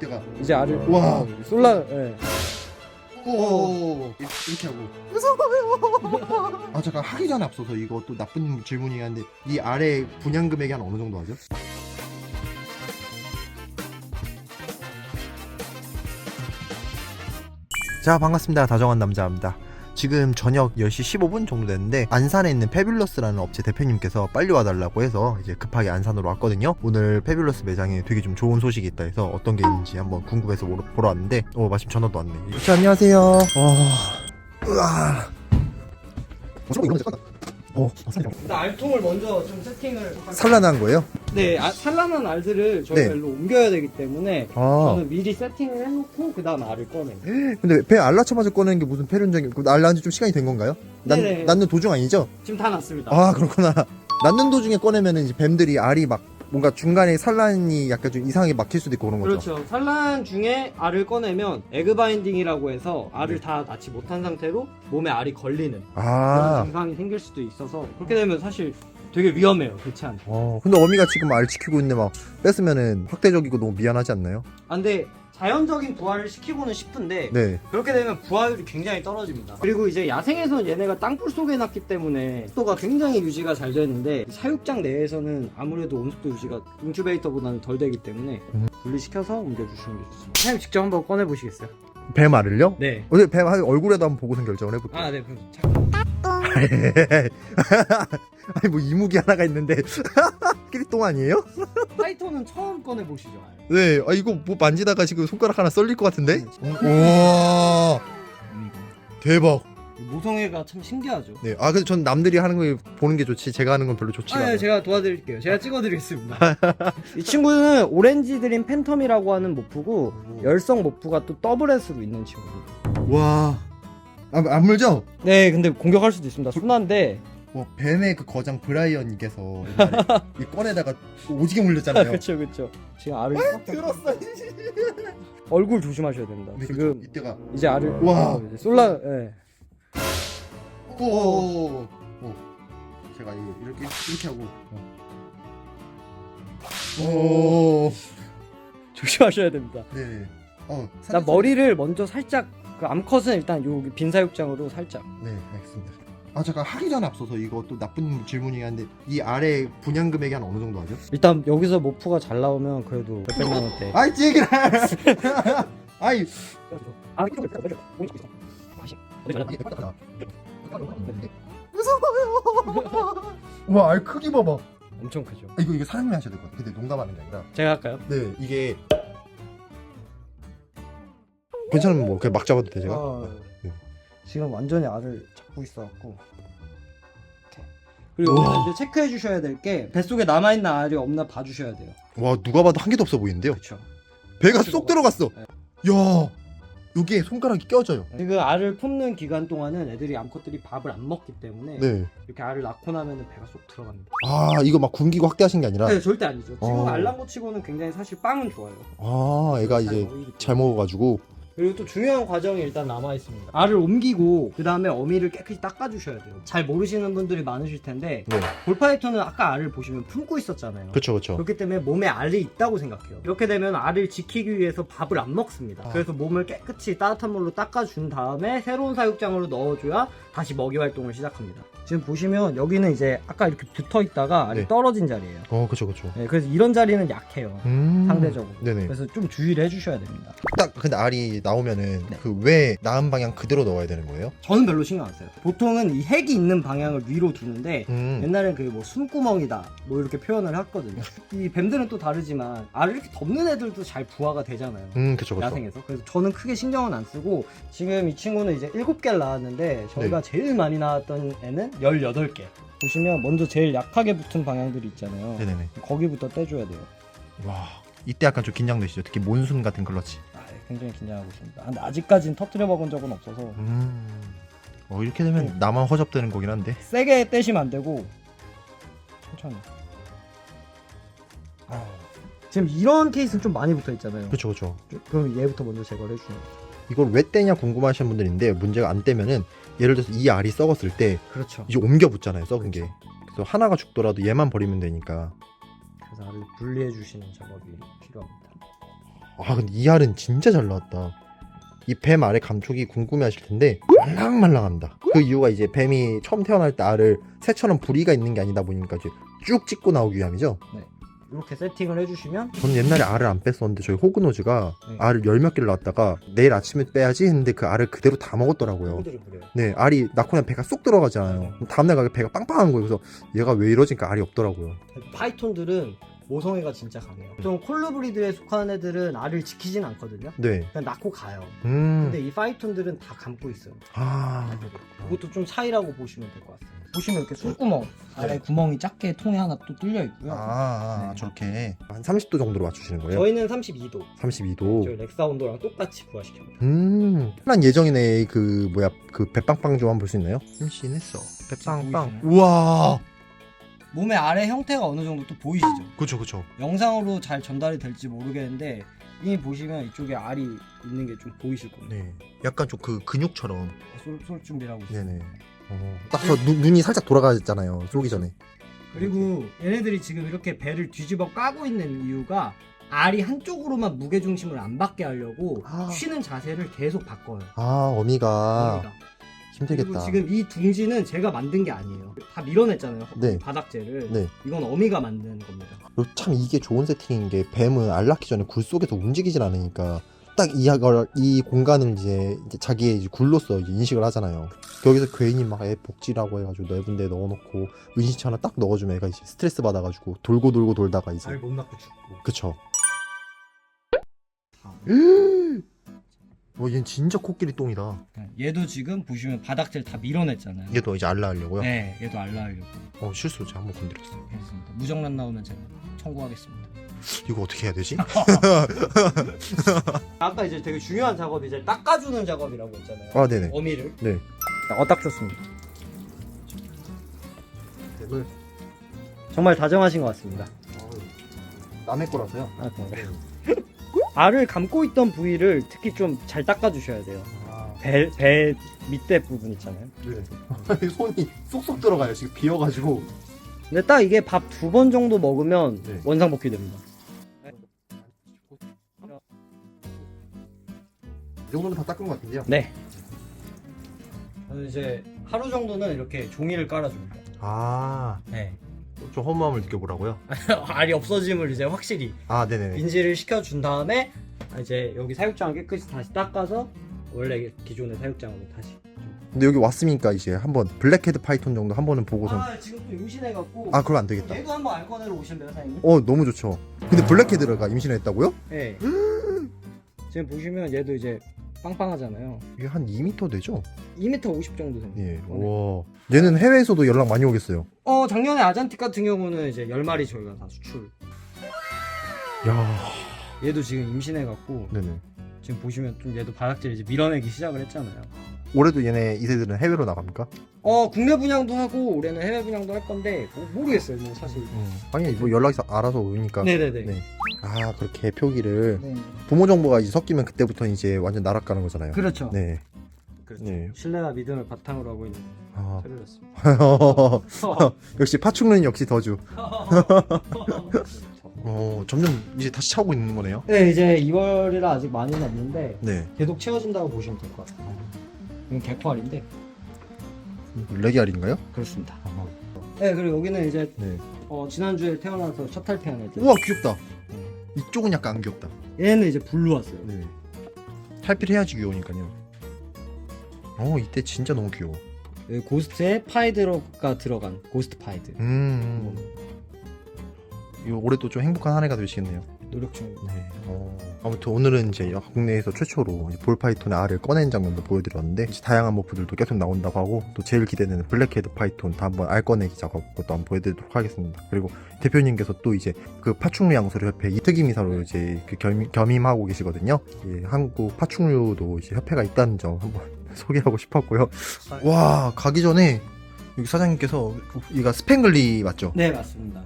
이때가 이제 알을 와. 솔라 예. 오 이렇게 하고 무서워요. 아 잠깐 하기 전에 앞서서 이거 또 나쁜 질문이긴 한데 이 아래 분양 금액이 한 어느 정도 하죠? 자 반갑습니다 다정한 남자입니다 지금 저녁 10시 15분 정도 됐는데 안산에 있는 페뷸러스라는 업체 대표님께서 빨리 와달라고 해서 이제 급하게 안산으로 왔거든요. 오늘 페뷸러스 매장에 되게 좀 좋은 소식이 있다 해서 어떤 게 있는지 한번 궁금해서 보러, 왔는데 어 마침 전화도 왔네. 자 안녕하세요. 어... 으아. 어, 거 잠깐 어, 일단 알통을 먼저 좀 세팅을 산란한 거예요? 네 아, 산란한 알들을 저희가 네. 일로 옮겨야 되기 때문에 아 저는 미리 세팅을 해놓고 그 다음 알을 꺼내요 근데 배 알라쳐마저 꺼내는 게 무슨 패륜적인 그 알라한 지 좀 시간이 된 건가요? 난, 네네. 낳는 도중 아니죠? 지금 다 났습니다 아 그렇구나 낳는 도중에 꺼내면은 이제 뱀들이 알이 막 뭔가 중간에 산란이 약간 좀 이상하게 막힐 수도 있고 그런 거죠 그렇죠 산란 중에 알을 꺼내면 에그 바인딩이라고 해서 알을 네. 다 낳지 못한 상태로 몸에 알이 걸리는 그런 아 증상이 생길 수도 있어서 그렇게 되면 사실 되게 위험해요 그렇지 않아요 어, 근데 어미가 지금 알 지키고 있는데 막 뺐으면은 학대적이고 너무 미안하지 않나요? 아, 근데 자연적인 부화를 시키고는 싶은데 네. 그렇게 되면 부화율이 굉장히 떨어집니다. 그리고 이제 야생에서는 얘네가 땅굴 속에 났기 때문에 온도가 굉장히 유지가 잘 되는데 사육장 내에서는 아무래도 온습도 유지가 인큐베이터보다는 덜 되기 때문에 음. 분리시켜서 옮겨주시는 게 좋습니다. 사장님 직접 한번 꺼내 보시겠어요? 뱀 알을요? 네. 어제 뱀 알- 얼굴에도 한번 보고서 결정을 해볼게요. 아, 네. 그럼 잠깐. 아니 뭐 이무기 하나가 있는데 끼리 똥 아니에요? 파이터는 처음 꺼내 보시죠. 네. 아 이거 뭐 만지다가 지금 손가락 하나 썰릴 것 같은데? 음. 우와 대박. 모성애가 참 신기하죠. 네. 아 근데 전 남들이 하는 걸 보는 게 좋지 제가 하는 건 별로 좋지가 아, 않아요. 네, 제가 도와드릴게요. 제가 찍어드리겠습니다. 이 친구는 오렌지 드림 팬텀이라고 하는 모프고 열성 모프가 또 더블S로 있는 친구입니다. 와. 아, 안 물죠? 네, 근데 공격할 수도 있습니다. 순한데. 뭐 뱀의 그 거장 브라이언님께서 옛날에 이 꺼내다가 오지게 물렸잖아요. 그렇죠, 그렇죠. 지금 알을 들었어. 얼굴 조심하셔야 됩니다. 네, 지금 이때가 이제 알을 와. 어, 이제 솔라, 예. 오, 오, 오. 제가 이거 이렇게 이렇게 하고 오. 조심하셔야 됩니다. 네. 어. 나 살짝- 머리를 먼저 살짝 그 암컷은 일단 여기 빈 사육장으로 살짝. 네, 알겠습니다. 아 잠깐 하기 전에 앞서서 이거 또 나쁜 질문이긴 한데 이 아래 분양 금액이 한 어느 정도 하죠? 일단 여기서 모프가 잘 나오면 그래도 몇백만 원대. 아이 찌기라. 아이. 아, 무서워요. 와, 알 크기 봐봐. 엄청 크죠. 아, 이거 이거 사장님이 하셔야 될 것 같아. 근데 농담하는 게 아니라. 제가 할까요? 네, 이게 괜찮으면 뭐 그냥 막 잡아도 돼 제가. 어, 네. 지금 완전히 알을 잡고 있어갖고 이렇게. 그리고 우와. 이제 체크해 주셔야 될 게 뱃속에 남아있는 알이 없나 봐주셔야 돼요 와 누가 봐도 한 개도 없어 보이는데요. 그렇죠 배가 쏙 들어갔어. 네. 야, 여기에 손가락이 껴져요. 그 알을 품는 기간 동안은 애들이 암컷들이 밥을 안 먹기 때문에 네. 이렇게 알을 낳고 나면 배가 쏙 들어갑니다 아 이거 막 굶기고 확대하신 게 아니라. 네, 절대 아니죠 지금 어. 알랑고 치고는 굉장히 사실 빵은 좋아요 아 애가 이제 잘 먹어가지고. 그리고 또 중요한 과정이 일단 남아 있습니다. 알을 옮기고 그 다음에 어미를 깨끗이 닦아주셔야 돼요. 잘 모르시는 분들이 많으실 텐데 네. 볼파이터는 아까 알을 보시면 품고 있었잖아요. 그렇죠, 그렇죠. 그렇기 때문에 몸에 알이 있다고 생각해요. 이렇게 되면 알을 지키기 위해서 밥을 안 먹습니다. 아. 그래서 몸을 깨끗이 따뜻한 물로 닦아준 다음에 새로운 사육장으로 넣어줘야 다시 먹이 활동을 시작합니다. 지금 보시면 여기는 이제 아까 이렇게 붙어 있다가 알이 네. 떨어진 자리예요. 어, 그렇죠, 그렇죠. 네, 그래서 이런 자리는 약해요. 음. 상대적으로. 네네. 그래서 좀 주의를 해주셔야 됩니다. 딱 근데 알이 나오면은 네. 그왜 나은 방향 그대로 넣어야 되는 거예요? 저는 별로 신경 안 써요. 보통은 이 핵이 있는 방향을 위로 두는데 음. 옛날엔 그뭐 숨구멍이다 뭐 이렇게 표현을 했거든요. 이 뱀들은 또 다르지만 알을 이렇게 덮는 애들도 잘 부화가 되잖아요. 음, 그렇죠, 그렇죠. 야생에서 그래서 저는 크게 신경은 안 쓰고 지금 이 친구는 이제 7개를 낳았는데 저희가 네. 제일 많이 낳았던 애는 18개 보시면 먼저 제일 약하게 붙은 방향들이 있잖아요 네네네. 거기부터 떼줘야 돼요 와, 이때 약간 좀 긴장되시죠? 특히 몬순 같은 클러치. 아, 굉장히 긴장하고 있습니다 근데 아직까지는 터트려 먹은 적은 없어서 음. 어, 이렇게 되면 네. 나만 허접되는 거긴 한데. 세게 떼시면 안 되고 천천히 아, 지금 이런 케이스는 좀 많이 붙어 있잖아요 그렇죠, 그렇죠. 그럼 얘부터 먼저 제거를 해주는 거죠 이걸 왜 떼냐 궁금하시는 분들인데 문제가 안 떼면은 예를 들어서 이 알이 썩었을 때 그렇죠 이제 옮겨 붙잖아요, 썩은 게. 그래서 하나가 죽더라도 얘만 버리면 되니까. 그래서 알을 분리해 주시는 작업이 필요합니다 아 근데 이 알은 진짜 잘 나왔다. 이 뱀 알의 감촉이 궁금해 하실 텐데 말랑말랑합니다. 그 이유가 이제 뱀이 처음 태어날 때 알을 새처럼 부리가 있는 게 아니다 보니까 이제 쭉 찍고 나오기 위함이죠. 이렇게 세팅을 해주시면 저는 옛날에 알을 안 뺐었는데 저희 호그노즈가 네. 알을 열 몇 개를 낳았다가 내일 아침에 빼야지 했는데 그 알을 그대로 다 먹었더라고요. 친구들이 그래요. 네, 알이 낳고 나면 배가 쏙 들어가잖아요. 그럼 다음날 가면 배가 빵빵한 거예요. 그래서 얘가 왜 이러지니까 알이 없더라고요. 파이톤들은 모성애가 진짜 강해요. 보통 콜루브리드에 속하는 애들은 알을 지키진 않거든요. 네. 그냥 낳고 가요. 음. 근데 이 파이톤들은 다 감고 있어요. 아. 그것도 좀 차이라고 보시면 될 것 같아요. 보시면 이렇게 손구멍 아래 구멍이 작게 통에 하나 또 뚫려 있고요. 네. 아, 네. 저렇게 한 30도 정도로 맞추시는 거예요? 저희는 32도. 32도. 저희 렉사 온도랑 똑같이 부하시켜요. 음. 난 예정이네 그 뭐야 그 배빵빵 좀 한번 볼 수 있나요? 임신했어. 배빵빵. 보이시나요? 우와. 몸의 아래 형태가 어느 정도 또 보이시죠? 그쵸 그쵸. 영상으로 잘 전달이 될지 모르겠는데 이미 보시면 이쪽에 알이 있는 게 좀 보이실 겁니다. 네. 약간 좀 그 근육처럼. 쏠, 쏠 준비라고 있어요. 네네. 어. 딱저 눈이 살짝 돌아가잖아요. 쏘기 전에. 그리고 얘네들이 지금 이렇게 배를 뒤집어 까고 있는 이유가 알이 한쪽으로만 무게 중심을 안 받게 하려고 아. 쉬는 자세를 계속 바꿔요. 아 어미가 어미가. 힘들겠다. 그리고 지금 이 둥지는 제가 만든 게 아니에요. 다 밀어냈잖아요. 네. 바닥재를. 네. 이건 어미가 만든 겁니다. 그리고 참 이게 좋은 세팅인 게 뱀은 알 낳기 전에 굴 속에서 움직이질 않으니까 딱 이걸 이 공간을 이제, 이제 자기의 이제 굴로서 이제 인식을 하잖아요. 여기서 괜히 막 애 복지라고 해가지고 넓은 데 넣어놓고 은신처 하나 딱 넣어주면 애가 이제 스트레스 받아가지고 돌고 돌고 돌다가 이제 못 낳고 죽고. 그쵸. 아. 와 얘는 진짜 코끼리 똥이다. 얘도 지금 보시면 바닥재를 다 밀어냈잖아요. 얘도 이제 알 낳으려고요? 네, 얘도 알 낳으려고. 어 실수 제가 한번 건드렸어. 했습니다. 무정란 나오면 제가 청구하겠습니다. 이거 어떻게 해야 되지? 아까 이제 되게 중요한 작업이 이제 닦아주는 작업이라고 했잖아요. 아 네네. 어미를. 네. 어, 딱 좋습니다. 정말 다정하신 것 같습니다. 남의 거라서요. 아, 그런가요? 알을 감고 있던 부위를 특히 좀 잘 닦아주셔야 돼요. 아, 배, 배 밑에 부분 있잖아요. 네. 손이 쏙쏙 들어가요. 지금 비어가지고. 근데 딱 이게 밥 두 번 정도 먹으면 네. 원상복귀 됩니다. 이 정도면 다 닦은 것 같은데요. 네. 저는 이제 하루 정도는 이렇게 종이를 깔아줍니다. 아, 네. 좀 허무함을 느껴보라고요. 알이 없어짐을 이제 확실히 아, 네네네. 인지를 시켜준 다음에 이제 여기 사육장을 깨끗이 다시 닦아서 원래 기존의 사육장으로 다시. 근데 여기 왔으니까 이제 한번 블랙헤드 파이톤 정도 한 번은 보고선. 아 지금 또 임신해갖고. 아, 그럼 안 되겠다. 얘도 한번 알 꺼내러 오실래요, 사장님? 어, 너무 좋죠. 근데 블랙헤드가 임신했다고요? 네. 지금 보시면 얘도 이제 빵빵하잖아요. 이게 한 2m 되죠? 2m 50 정도 됩니다. 예. 와. 얘는 해외에서도 연락 많이 오겠어요. 어 작년에 아잔틱 같은 경우는 이제 10마리 저희가 다 수출. 야, 얘도 지금 임신해갖고 네네. 지금 보시면 좀 얘도 바닥질 이제 밀어내기 시작을 했잖아요. 올해도 얘네 이세들은 해외로 나갑니까? 어 국내 분양도 하고 올해는 해외 분양도 할 건데 뭐, 모르겠어요, 뭐 사실. 아니, 뭐 연락이 알아서 오니까. 네네네. 네. 아, 그렇게 표기를. 네. 부모 정보가 이제 섞이면 그때부터 이제 완전 나락가는 거잖아요. 그렇죠. 네. 그렇죠. 네. 신뢰와 믿음을 바탕으로 하고 있는 아. 서류였습니다. 역시 파충류는 역시 더주. 어, 점점 이제 다시 차오고 있는 거네요. 네, 이제 2월이라 아직 많이는 없는데 네. 계속 채워진다고 보시면 될 것 같아요. 이건 개코알인데 레기알인가요? 그렇습니다. 네, 그리고 여기는 이제 네. 어, 지난주에 태어나서 첫 탈퇴한 애들. 우와, 귀엽다. 이쪽은 약간 안 귀엽다. 얘는 이제 불로 왔어요. 네. 탈피해야지 귀여우니까요. 어, 이때 진짜 너무 귀여워. 여기 고스트에 파이드로가 들어간 고스트 파이드. 음. 이 올해 또 좀 행복한 한 해가 되시겠네요. 노력 중입니다. 네. 어, 아무튼 오늘은 이제 국내에서 최초로 볼파이톤의 알을 꺼낸 장면도 보여드렸는데 이제 다양한 모프들도 계속 나온다고 하고 또 제일 기대되는 블랙헤드 파이톤 다 한번 알 꺼내기 작업 그것도 한번 보여드리도록 하겠습니다. 그리고 대표님께서 또 이제 그 파충류 양서류 협회 이특임이사로 이제 그 겸, 겸임하고 계시거든요. 예, 한국 파충류도 이제 협회가 있다는 점 한번 소개하고 싶었고요. 와 가기 전에 여기 사장님께서 이가 스팽글리 맞죠? 네, 맞습니다.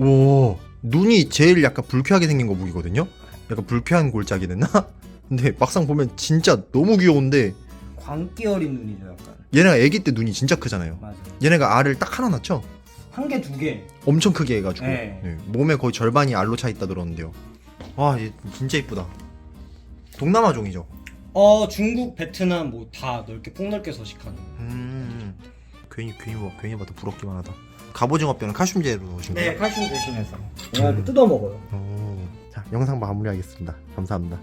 오 눈이 제일 약간 불쾌하게 생긴 거북이거든요 약간 불쾌한 골짜기 됐나? 근데 막상 보면 진짜 너무 귀여운데 광기 어린 눈이죠, 약간. 얘네가 아기 때 눈이 진짜 크잖아요 맞아요. 얘네가 알을 딱 하나 낳죠? 한 개, 두 개. 엄청 크게 해가지고 네. 네, 몸에 거의 절반이 알로 차 있다 들었는데요 와, 얘 진짜 이쁘다. 동남아 종이죠? 어 중국, 베트남 뭐 다 넓게 폭넓게 서식하는. 음. 괜히 괜히 봐, 괜히 봐도 부럽기만 하다. 갑오징어뼈는 칼슘제로 넣으신 거예요? 네, 칼슘 대신해서. 얘가 뜯어 먹어요. 오. 자, 영상 마무리하겠습니다. 감사합니다.